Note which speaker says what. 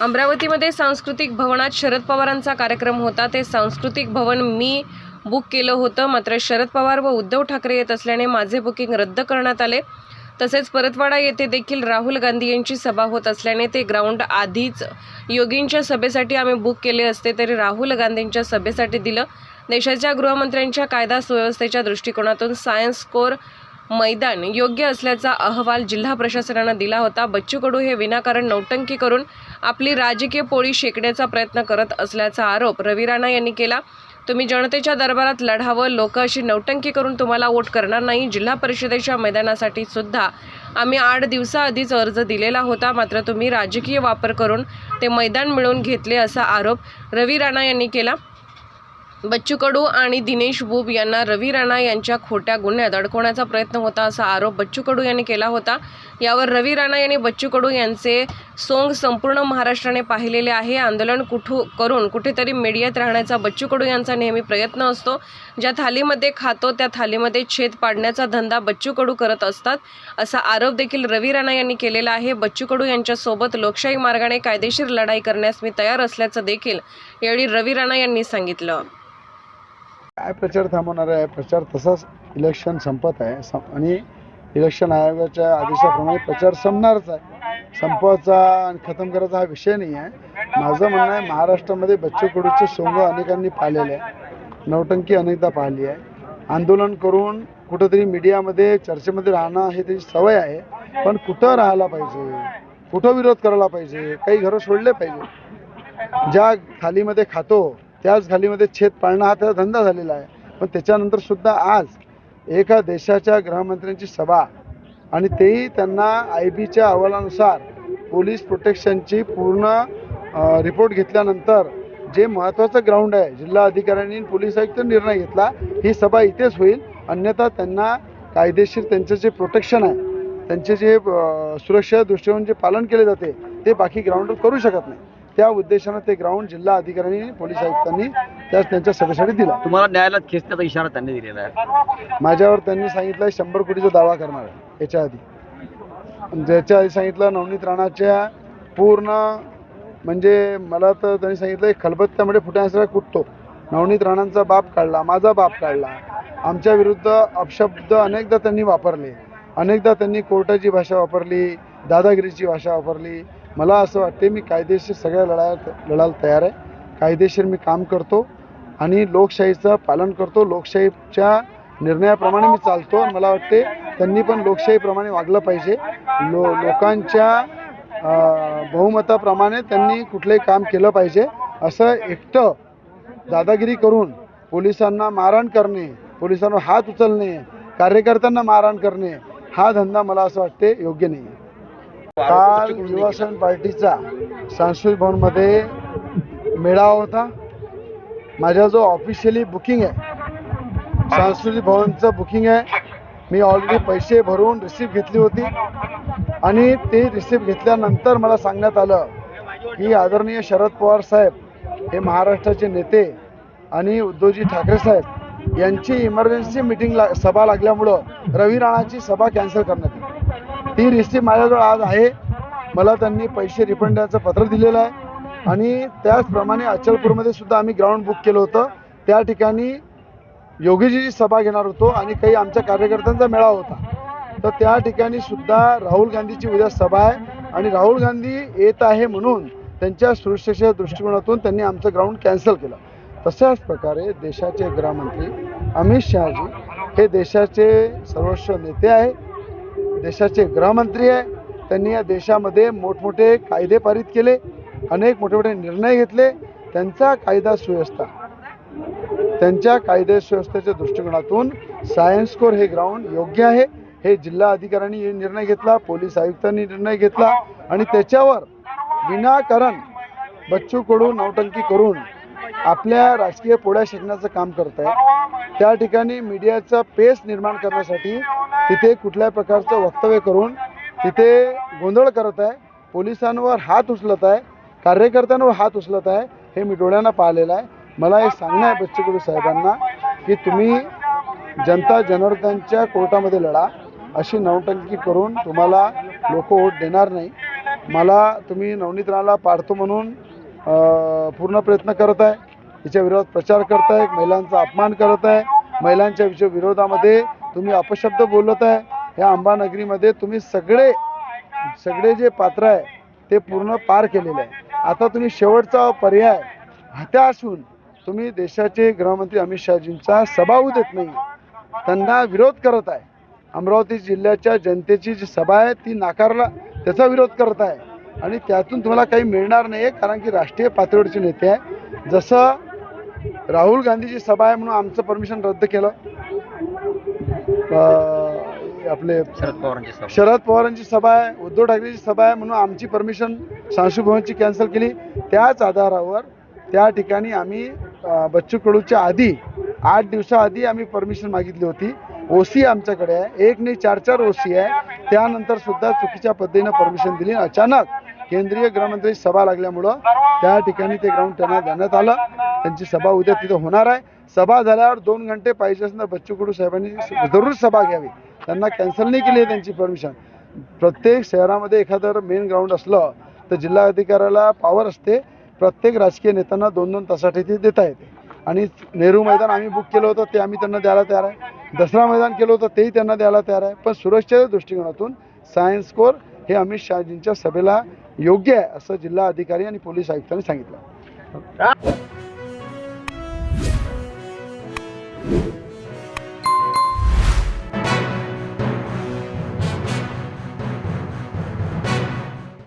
Speaker 1: अमरावतीमध्ये सांस्कृतिक भवनात शरद पवारांचा कार्यक्रम होता. ते सांस्कृतिक भवन मी बुक केलं होतं. मात्र शरद पवार व उद्धव ठाकरे येत असल्याने माझे बुकिंग रद्द करण्यात आले. तसेच परतवाडा येथे देखील राहुल गांधी यांची सभा होत असल्याने ते ग्राउंड आधीच योगींच्या सभेसाठी आम्ही बुक केले असते. तरी राहुल गांधींच्या सभेसाठी दिलं. देशाच्या गृहमंत्र्यांच्या कायदा सुव्यवस्थेच्या दृष्टिकोनातून सायन्स कोर मैदान योग्य असल्याचा अहवाल जिल्हा प्रशासनानं दिला होता. बच्चू कडू हे विनाकारण नौटंकी करून आपली राजकीय पोळी शेकण्याचा प्रयत्न करत असल्याचा आरोप रवी राणा यांनी केला. तुम्ही जनतेच्या दरबारात लढावं लोक अशी नौटंकी करून तुम्हाला वोट करणार नाही. जिल्हा परिषदेच्या मैदानासाठी सुद्धा आम्ही आठ दिवसाआधीच अर्ज दिलेला होता. मात्र तुम्ही राजकीय वापर करून ते मैदान मिळवून घेतले असा आरोप रवी राणा यांनी केला. बच्चू कडू आणि दिनेश बुब यांना रवी राणा यांच्या खोट्या गुन्ह्यात अडकवण्याचा प्रयत्न होता असा आरोप बच्चू कडू यांनी केला होता. यावर रवी राणा यांनी बच्चू कडू यांचे सोंग संपूर्ण महाराष्ट्राने पाहिलेले आहे. आंदोलन कुठू करून कुठेतरी मीडियात राहण्याचा बच्चू कडू यांचा नेहमी प्रयत्न असतो. ज्या थालीमध्ये खातो त्या थालीमध्ये छेद पाडण्याचा धंदा बच्चू कडू करत असतात असा आरोप देखील रवी राणा यांनी केलेला आहे. बच्चू कडू यांच्यासोबत लोकशाही मार्गाने कायदेशीर लढाई करण्यास मी तयार असल्याचं देखील यावेळी रवी राणा यांनी सांगितलं.
Speaker 2: काय प्रचार थांबवणार आहे प्रचार तसाच इलेक्शन संपत आहे. आणि इलेक्शन आयोगाच्या आदेशाप्रमाणे प्रचार संपणारच आहे. संपवायचा आणि खतम करायचा हा विषय नाही आहे. माझं म्हणणं आहे महाराष्ट्रामध्ये बच्चू कडूचे सोंग अनेकांनी पाहिलेले आहे. नौटंकी अनेकदा पाहिली आहे. आंदोलन करून कुठंतरी मीडियामध्ये चर्चेमध्ये राहणं हे त्याची सवय आहे. पण कुठं राहायला पाहिजे? कुठं विरोध करायला पाहिजे? काही घरं सोडले पाहिजे. ज्या थालीमध्ये खातो त्याच थालीमध्ये छेद पाळणं हा त्याचा धंदा झालेला आहे. पण त्याच्यानंतर सुद्धा आज एका देशाच्या गृहमंत्र्यांची सभा आणि तेही त्यांना आय बीच्या अहवालानुसार पोलीस प्रोटेक्शनची पूर्ण रिपोर्ट घेतल्यानंतर जे महत्त्वाचं ग्राउंड आहे जिल्हा अधिकाऱ्यांनी पोलीस आयुक्त निर्णय घेतला ही सभा इथेच होईल. अन्यथा त्यांना कायदेशीर त्यांचं जे प्रोटेक्शन आहे त्यांचे जे सुरक्षा दृष्टिकोन जे पालन केले जाते ते बाकी ग्राउंडवर करू शकत नाही. त्या उद्देशानं ते ग्राउंड जिल्हा अधिकाऱ्यांनी आणि पोलीस आयुक्तांनी त्याच त्यांच्या सभेसाठी दिला.
Speaker 3: तुम्हाला न्यायालयात खेचण्याचा इशारा त्यांनी दिलेला आहे.
Speaker 2: माझ्यावर त्यांनी सांगितलं शंभर कोटीचा दावा करणार आहे याच्या आधी. ज्याच्या आधी सांगितलं नवनीत राणाच्या पूर्ण म्हणजे मला तर त्यांनी सांगितलं खलबत्त्यामध्ये फुटण्यासारखा कुटतो नवनीत राणांचा बाप काढला माझा बाप काढला. आमच्या विरुद्ध अपशब्द अनेकदा त्यांनी वापरले. अनेकदा त्यांनी कोर्टाची भाषा वापरली दादागिरीची भाषा वापरली. मला असं वाटते मी कायदेशीर सगळ्या लढाया लढायला तयार आहे. कायदेशीर मी काम करतो आणि लोकशाहीचं पालन करतो. लोकशाहीच्या निर्णयाप्रमाणे मी चालतो आणि मला वाटते त्यांनी पण लोकशाहीप्रमाणे वागलं पाहिजे. लो लोकांच्या बहुमताप्रमाणे त्यांनी कुठलंही काम केलं पाहिजे. असं एकटं दादागिरी करून पोलिसांना मारहाण करणे पोलिसांवर हात उचलणे कार्यकर्त्यांना मारहाण करणे हा धंदा मला असं वाटते योग्य नाही आहे काल युवासेन पार्टीचा सांस्कृतिक भवनमध्ये मेळावा होता. माझा जो ऑफिशियली बुकिंग आहे सांस्कृतिक भवनचं बुकिंग आहे मी ऑलरेडी पैसे भरून रिसिप्ट घेतली होती. आणि ते रिसिप्ट घेतल्यानंतर मला सांगण्यात आलं की आदरणीय शरद पवार साहेब हे महाराष्ट्राचे नेते आणि उद्धवजी ठाकरे साहेब यांची इमर्जन्सी मिटिंग ला सभा लागल्यामुळं रवी राणाची सभा कॅन्सल करण्यात आली. ती रिसिप्ट माझ्याजवळ आज आहे. मला त्यांनी पैसे रिफंड द्यायचं पत्र दिलेलं आहे. आणि त्याचप्रमाणे अचलपूरमध्ये सुद्धा आम्ही ग्राउंड बुक केलं होतं. त्या ठिकाणी योगीजीची सभा घेणार होतो आणि काही आमच्या कार्यकर्त्यांचा मेळावा होता. तर त्या ठिकाणी सुद्धा राहुल गांधीची उद्या सभा आहे. आणि राहुल गांधी येत आहे म्हणून त्यांच्या सुरक्षेच्या दृष्टिकोनातून त्यांनी आमचं ग्राउंड कॅन्सल केलं. तशाच प्रकारे देशाचे गृहमंत्री अमित शहाजी हे देशाचे सर्वोच्च नेते आहे देशाचे गृहमंत्री आहे. त्यांनी या देशामध्ये मोठमोठे कायदे पारित केले अनेक मोठे मोठे निर्णय घेतले. त्यांचा कायदा सुव्यवस्था. त्यांच्या कायदे सुव्यवस्थेच्या दृष्टिकोनातून सायन्स कोर हे ग्राउंड योग्य आहे. हे जिल्हा अधिकाऱ्यांनी निर्णय घेतला पोलीस आयुक्तांनी निर्णय घेतला आणि त्याच्यावर विनाकारण बच्चू कडू नौटंकी करून आपल्या राजकीय पोळ्या शिकण्याचं काम करत आहे त्या ठिकाणी मीडियाचा पेस निर्माण करण्यासाठी तिथे कुठल्या प्रकारचं वक्तव्य करून तिथे गोंधळ करत आहे पोलिसांवर हात उचलत आहे कार्यकर्त्यांवर हात उचलत आहे हे मी डोळ्यांना पाहिलेलं आहे. मला हे सांगणं आहे बच्चू साहेबांना की तुम्ही जनता जनार्दनच्या कोर्टामध्ये लढा अशी नवटंकी करून तुम्हाला लोक वोट देणार नाही. मला तुम्ही नवनीत राणाला पाडतो म्हणून पूर्ण प्रयत्न करत आहे. तिच्या विरोधात प्रचार करत आहे महिलांचा अपमान करत आहे. महिलांच्या विषय विरोधामध्ये तुम्ही अपशब्द बोलत आहे. ह्या अंबानगरीमध्ये तुम्ही सगळे सगळे जे पात्र आहे ते पूर्ण पार केलेले आहे. आता तुम्ही शेवटचा पर्याय हत्या असून तुम्ही देशाचे गृहमंत्री अमित शहाजींचा सभा होऊ देत नाही. त्यांना विरोध करत आहे. अमरावती जिल्ह्याच्या जनतेची जी सभा आहे ती नाकारला त्याचा विरोध करत आहे. आणि त्यातून तुम्हाला काही मिळणार नाही आहे कारण की राष्ट्रीय पातळीवरचे नेते आहे. जसं राहुल गांधीची सभा आहे म्हणून आमचं परमिशन रद्द केलं आपले
Speaker 3: शरद पवारांची सभा.
Speaker 2: शरद पवारांची सभा आहे उद्धव ठाकरेची सभा आहे म्हणून आमची परमिशन सांशुभवनची कॅन्सल केली. त्याच आधारावर त्या ठिकाणी आम्ही बच्चू कडूच्या आधी आठ दिवसाआधी आम्ही परमिशन मागितली होती. ओसी आमच्याकडे आहे. एक नाही चार चार ओसी आहे. त्यानंतर सुद्धा चुकीच्या पद्धतीनं परमिशन दिली. अचानक केंद्रीय गृहमंत्री सभा लागल्यामुळं त्या ठिकाणी ते ग्राउंड त्यांना देण्यात आलं. त्यांची सभा उद्या तिथं होणार आहे. सभा झाल्यावर दोन घंटे पाहिजे असं बच्चू कडू साहेबांनी जरूर सभा घ्यावी. त्यांना कॅन्सल नाही केली आहे त्यांची परमिशन प्रत्येक शहरामध्ये एखादं मेन ग्राउंड असलं तर जिल्हा अधिकाऱ्याला पॉवर असते. प्रत्येक राजकीय नेत्यांना दोन दोन तासाठी ते देता येते. आणि नेहरू मैदान आम्ही बुक केलं होतं ते आम्ही त्यांना द्यायला तयार आहे. दसरा मैदान केलं होतं तेही त्यांना द्यायला तयार आहे. पण सुरक्षेच्या दृष्टिकोनातून सायन्स कोर हे अमित शहाजींच्या सभेला योग्य आहे असं जिल्हा अधिकारी आणि पोलीस आयुक्तांनी सांगितलं. you